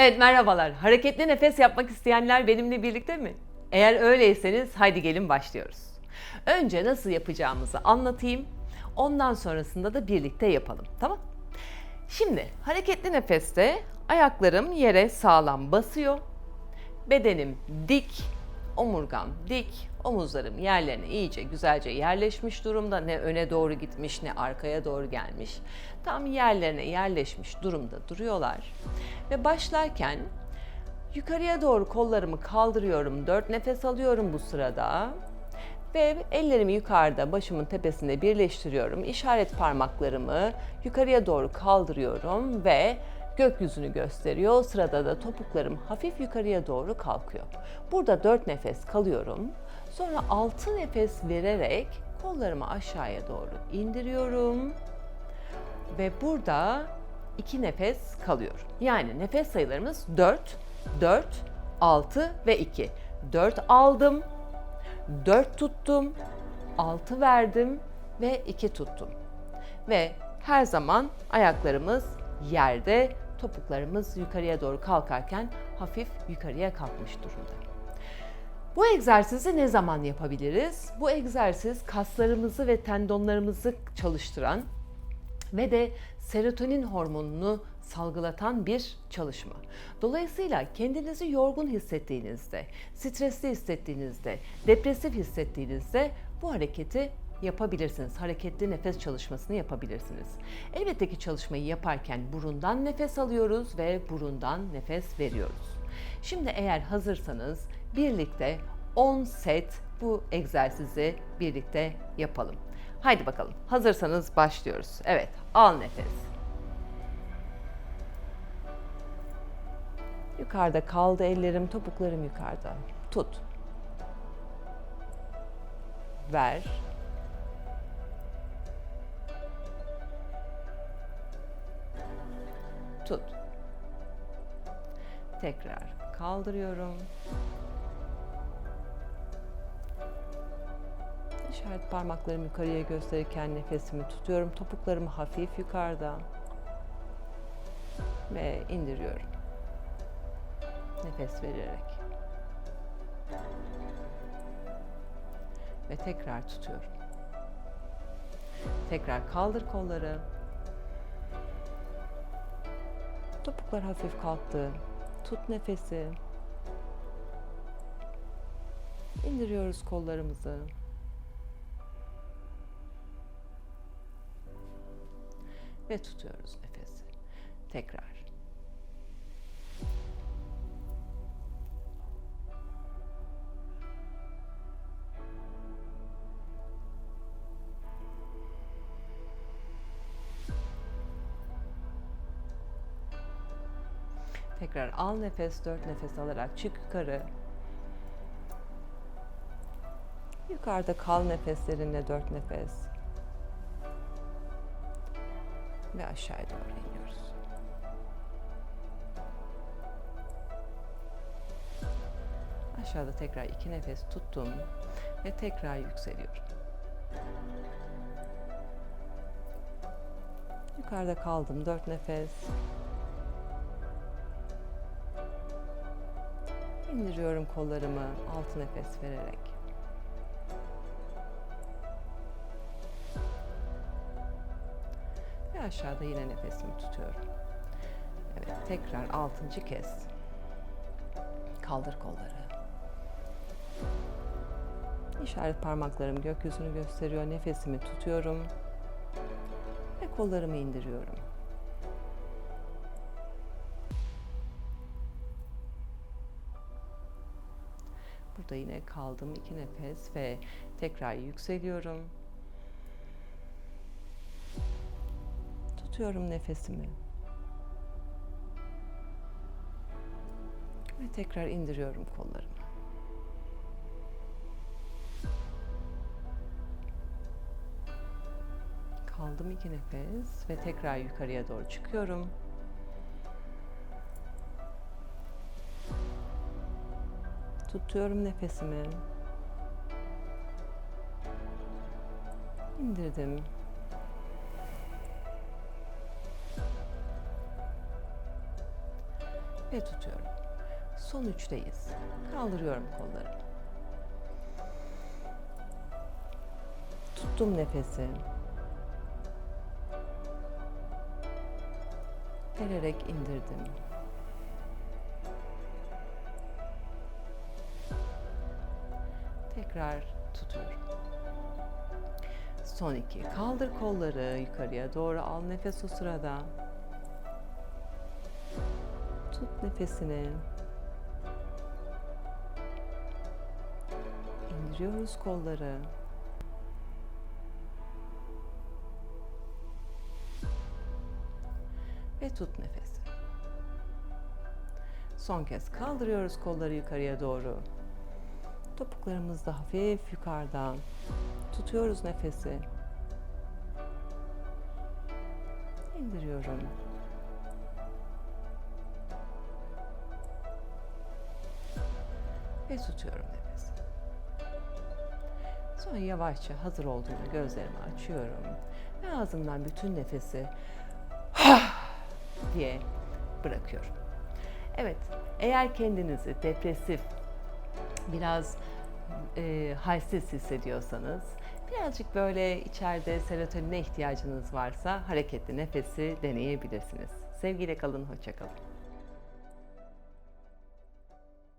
Evet merhabalar. Hareketli nefes yapmak isteyenler benimle birlikte mi? Eğer öyleyseniz haydi gelin başlıyoruz. Önce nasıl yapacağımızı anlatayım. Ondan sonrasında da birlikte yapalım. Tamam? Şimdi hareketli nefeste ayaklarım yere sağlam basıyor. Bedenim dik, omurgam dik, omuzlarım yerlerine iyice güzelce yerleşmiş durumda. Ne öne doğru gitmiş ne arkaya doğru gelmiş. Tam yerlerine yerleşmiş durumda duruyorlar. Ve başlarken yukarıya doğru kollarımı kaldırıyorum. Dört nefes alıyorum bu sırada. Ve ellerimi yukarıda başımın tepesinde birleştiriyorum. İşaret parmaklarımı yukarıya doğru kaldırıyorum ve gökyüzünü gösteriyor. Sırada da topuklarım hafif yukarıya doğru kalkıyor. Burada dört nefes kalıyorum. Sonra altı nefes vererek kollarımı aşağıya doğru indiriyorum. Ve burada iki nefes kalıyor. Yani nefes sayılarımız 4, 4, 6 ve 2. 4 aldım, 4 tuttum, 6 verdim ve 2 tuttum. Ve her zaman ayaklarımız yerde, topuklarımız yukarıya doğru kalkarken hafif yukarıya kalkmış durumda. Bu egzersizi ne zaman yapabiliriz? Bu egzersiz kaslarımızı ve tendonlarımızı çalıştıran ve de serotonin hormonunu salgılatan bir çalışma. Dolayısıyla kendinizi yorgun hissettiğinizde, stresli hissettiğinizde, depresif hissettiğinizde bu hareketi yapabilirsiniz. Hareketli nefes çalışmasını yapabilirsiniz. Elbette ki çalışmayı yaparken burundan nefes alıyoruz ve burundan nefes veriyoruz. Şimdi eğer hazırsanız birlikte 10 set bu egzersizi birlikte yapalım. Haydi bakalım. Hazırsanız başlıyoruz. Evet, al nefes. Yukarıda kaldı ellerim, topuklarım yukarıda. Tut. Ver. Tut. Tekrar kaldırıyorum. İşaret parmaklarımı yukarıya gösterirken nefesimi tutuyorum. Topuklarım hafif yukarıda. Ve indiriyorum. Nefes vererek. Ve tekrar tutuyorum. Tekrar kaldır kolları. Topuklar hafif kalktı. Tut nefesi. İndiriyoruz kollarımızı. Ve tutuyoruz nefesi. Tekrar. Tekrar al nefes, dört nefes alarak çık yukarı. Yukarıda kal nefeslerinle dört nefes. Ve aşağıya doğru iniyoruz. Aşağıda tekrar iki nefes tuttum ve tekrar yükseliyorum. Yukarıda kaldım dört nefes. İndiriyorum kollarımı altı nefes vererek. Ve aşağıda yine nefesimi tutuyorum. Evet, tekrar altıncı kez. Kaldır kolları. İşaret parmaklarım gökyüzünü gösteriyor. Nefesimi tutuyorum. Ve kollarımı indiriyorum. Burada yine kaldım iki nefes ve tekrar yükseliyorum. Tutuyorum nefesimi. Ve tekrar indiriyorum kollarımı. Kaldım iki nefes ve tekrar yukarıya doğru çıkıyorum. Tutuyorum nefesimi. İndirdim. ve tutuyorum. Son üçteyiz. Kaldırıyorum kolları. Tuttum nefesi. Vererek indirdim. Tekrar tutuyorum. Son iki. Kaldır kolları yukarıya doğru al nefes o sırada. Tut nefesini. İndiriyoruz kolları. Ve tut nefesi. Son kez kaldırıyoruz kolları yukarıya doğru. Topuklarımız hafif yukarıdan. Tutuyoruz nefesi. İndiriyorum. Ve tutuyorum nefesi. Sonra yavaşça hazır olduğumda gözlerimi açıyorum. Ve ağzımdan bütün nefesi diye bırakıyorum. Evet, eğer kendinizi depresif, biraz e, halsiz hissediyorsanız, birazcık böyle içeride serotonine ihtiyacınız varsa hareketli nefesi deneyebilirsiniz. Sevgiyle kalın, hoşça kalın.